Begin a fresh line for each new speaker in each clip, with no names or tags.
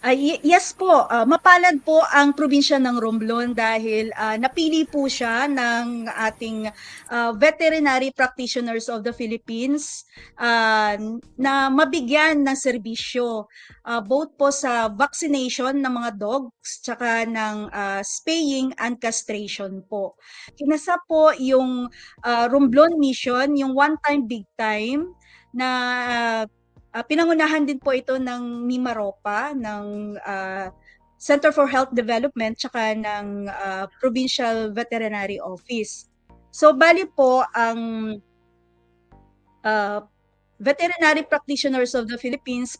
Ay, yes po, ah, mapalad po ang probinsya ng Romblon dahil ah, napili po siya ng ating ah, veterinary practitioners of the Philippines ah, na mabigyan ng serbisyo ah, both po sa vaccination ng mga dogs tsaka ng ah, spaying and castration po. Kinasa po yung ah, Romblon mission, yung one time big time na Ah, pinangunahan din po ito ng Mimaropa, ng ah, Center for Health Development, tsaka ng ah, Provincial Veterinary Office. So, bali po ang ah, Veterinary Practitioners of the Philippines,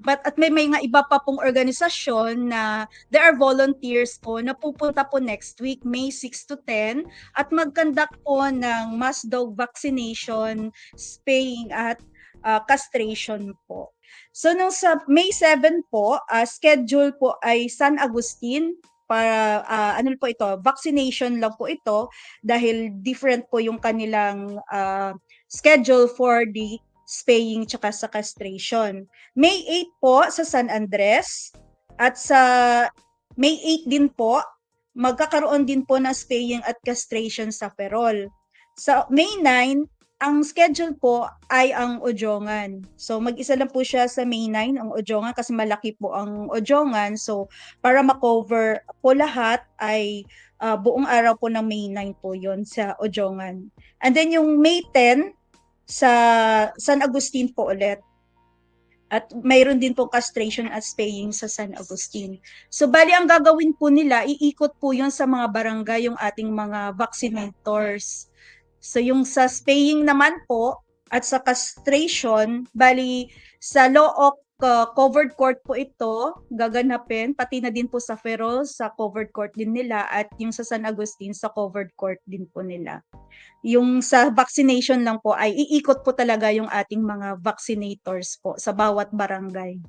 but at may mga iba pa pong organisasyon na there are volunteers po na pupunta po next week, May 6 to 10, at mag-conduct po ng mass dog vaccination, spaying at ah, castration po. So nung sa May 7 po, ah, schedule po ay San Agustin para ah, ano po ito, vaccination lang po ito dahil different po yung kanilang ah, schedule for the spaying tsaka sa castration. May 8 po sa San Andres at sa May 8 din po magkakaroon din po ng spaying at castration sa Ferrol. Sa May 9, ang schedule po ay ang Ojongan. So mag-isa lang po siya sa May 9 ang Ojongan kasi malaki po ang Ojongan. So para ma-cover po lahat ay ah, buong araw po ng May 9 po yon sa Ojongan. And then yung May 10 sa San Agustin po ulit. At mayroon din po castration at spaying sa San Agustin. So bali ang gagawin po nila, iikot po yon sa mga barangay yung ating mga vaccinators. So yung sa spaying naman po at sa castration, bali sa Look uh, covered court po ito gaganapin, pati na din po sa Ferrol sa covered court din nila at yung sa San Agustin sa covered court din po nila. Yung sa vaccination lang po ay iikot po talaga yung ating mga vaccinators po sa bawat barangay.